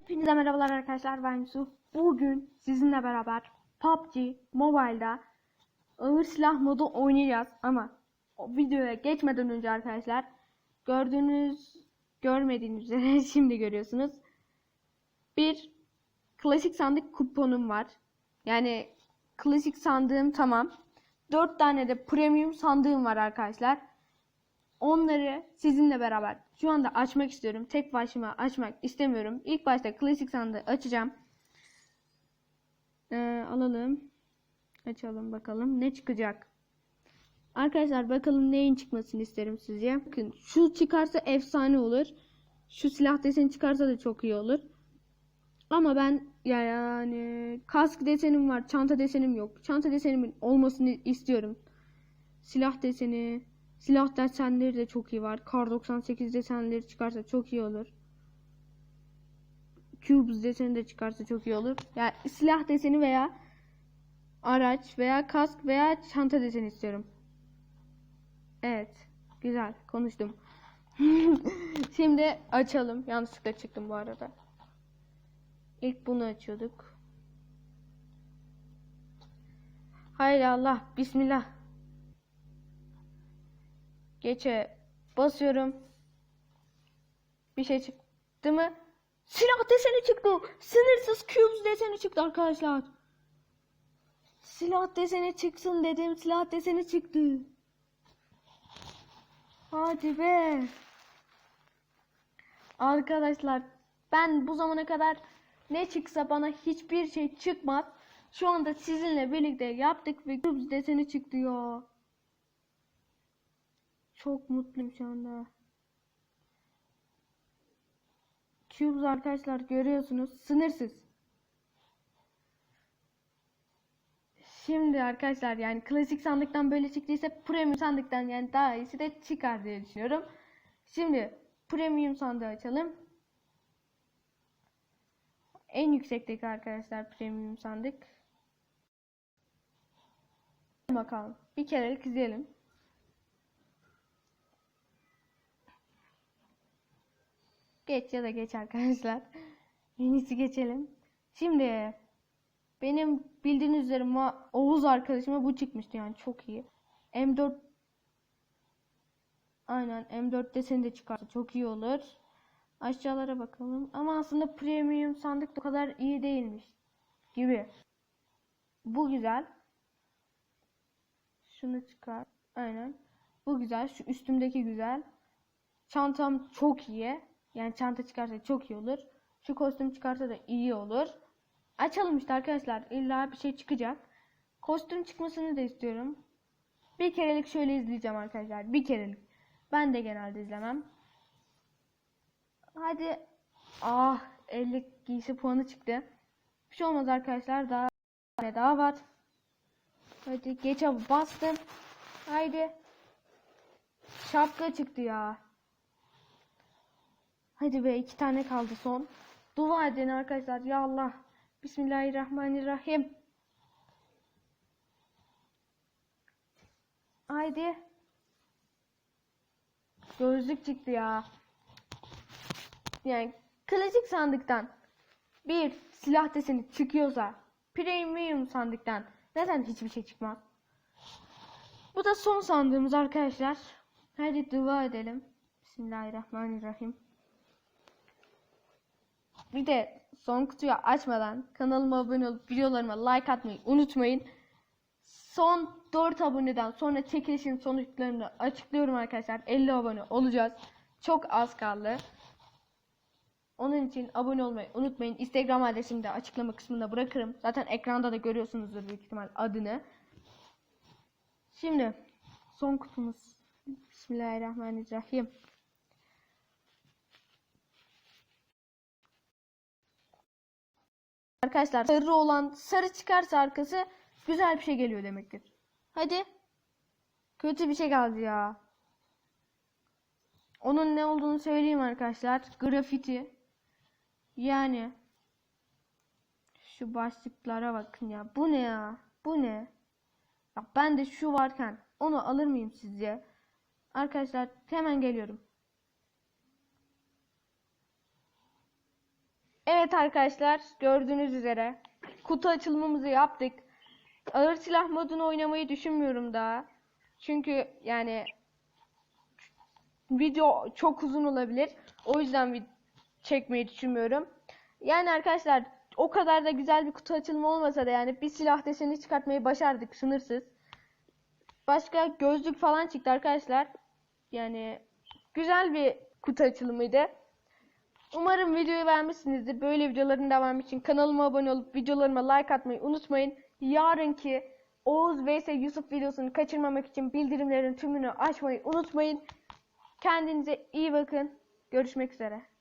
Hepinize merhabalar arkadaşlar ben Yusuf. Bugün sizinle beraber PUBG Mobile'da ağır silah modu oynayacağız ama o videoya geçmeden önce arkadaşlar gördüğünüz görmediğiniz üzere şimdi görüyorsunuz. Bir klasik sandık kuponum var. Yani klasik sandığım tamam. 4 tane de premium sandığım var arkadaşlar. Onları sizinle beraber şu anda açmak istiyorum. Tek başıma açmak istemiyorum. İlk başta klasik sandığı açacağım. Ee, alalım. Açalım bakalım ne çıkacak. Arkadaşlar bakalım neyin çıkmasını isterim sizce. Bakın şu çıkarsa efsane olur. Şu silah deseni çıkarsa da çok iyi olur. Ama ben ya yani kask desenim var, çanta desenim yok. Çanta desenimin olmasını istiyorum. Silah deseni, silah desenleri de çok iyi var. Kar 98 desenleri çıkarsa çok iyi olur. Cubes deseni de çıkarsa çok iyi olur. Yani silah deseni veya araç veya kask veya çanta deseni istiyorum. Evet. Güzel. Konuştum. Şimdi açalım. Yanlışlıkla çıktım bu arada. İlk bunu açıyorduk. Haydi Allah. Bismillah. Geçe basıyorum. Bir şey çıktı mı? Silah deseni çıktı. Sınırsız cubes deseni çıktı arkadaşlar. Silah deseni çıksın dedim. Silah deseni çıktı. Hadi be. Arkadaşlar ben bu zamana kadar ne çıksa bana hiçbir şey çıkmaz. Şu anda sizinle birlikte yaptık ve cubes deseni çıktı ya. Çok mutluyum şu anda. Cubes arkadaşlar görüyorsunuz sınırsız. Şimdi arkadaşlar yani klasik sandıktan böyle çıktıysa premium sandıktan yani daha iyisi de çıkar diye düşünüyorum. Şimdi premium sandığı açalım. En yüksekteki arkadaşlar premium sandık. Bakalım. Bir kerelik izleyelim. Geç ya da geç arkadaşlar. En iyisi geçelim. Şimdi benim bildiğiniz üzere Ma- Oğuz arkadaşıma bu çıkmıştı yani çok iyi. M4 Aynen M4 deseni de çıkarsa çok iyi olur. Aşağılara bakalım. Ama aslında premium sandık da kadar iyi değilmiş gibi. Bu güzel. Şunu çıkar. Aynen. Bu güzel. Şu üstümdeki güzel. Çantam çok iyi. Yani çanta çıkarsa çok iyi olur. Şu kostüm çıkarsa da iyi olur. Açalım işte arkadaşlar. İlla bir şey çıkacak. Kostüm çıkmasını da istiyorum. Bir kerelik şöyle izleyeceğim arkadaşlar. Bir kerelik. Ben de genelde izlemem. Hadi. Ah 50 giysi puanı çıktı. Bir şey olmaz arkadaşlar. Daha ne daha var. Hadi geç abi bastım. Haydi. Şapka çıktı ya. Hadi be iki tane kaldı son. Dua edin arkadaşlar. Ya Allah. Bismillahirrahmanirrahim. Haydi. Gözlük çıktı ya. Yani klasik sandıktan bir silah deseni çıkıyorsa premium sandıktan neden hiçbir şey çıkmaz? Bu da son sandığımız arkadaşlar. Hadi dua edelim. Bismillahirrahmanirrahim. Bir de son kutuyu açmadan kanalıma abone olup videolarıma like atmayı unutmayın. Son 4 aboneden sonra çekilişin sonuçlarını açıklıyorum arkadaşlar. 50 abone olacağız. Çok az kaldı. Onun için abone olmayı unutmayın. Instagram adresimi de açıklama kısmında bırakırım. Zaten ekranda da görüyorsunuzdur büyük ihtimal adını. Şimdi son kutumuz. Bismillahirrahmanirrahim. Arkadaşlar sarı olan sarı çıkarsa arkası güzel bir şey geliyor demektir. Hadi. Kötü bir şey geldi ya. Onun ne olduğunu söyleyeyim arkadaşlar. Grafiti. Yani şu başlıklara bakın ya. Bu ne ya? Bu ne? Ya ben de şu varken onu alır mıyım sizce? Arkadaşlar hemen geliyorum. Evet arkadaşlar gördüğünüz üzere kutu açılımımızı yaptık. Ağır silah modunu oynamayı düşünmüyorum daha. Çünkü yani video çok uzun olabilir. O yüzden vid- çekmeyi düşünmüyorum. Yani arkadaşlar o kadar da güzel bir kutu açılımı olmasa da yani bir silah deseni çıkartmayı başardık sınırsız. Başka gözlük falan çıktı arkadaşlar. Yani güzel bir kutu açılımıydı. Umarım videoyu beğenmişsinizdir. Böyle videoların devamı için kanalıma abone olup videolarıma like atmayı unutmayın. Yarınki Oğuz vs Yusuf videosunu kaçırmamak için bildirimlerin tümünü açmayı unutmayın. Kendinize iyi bakın. Görüşmek üzere.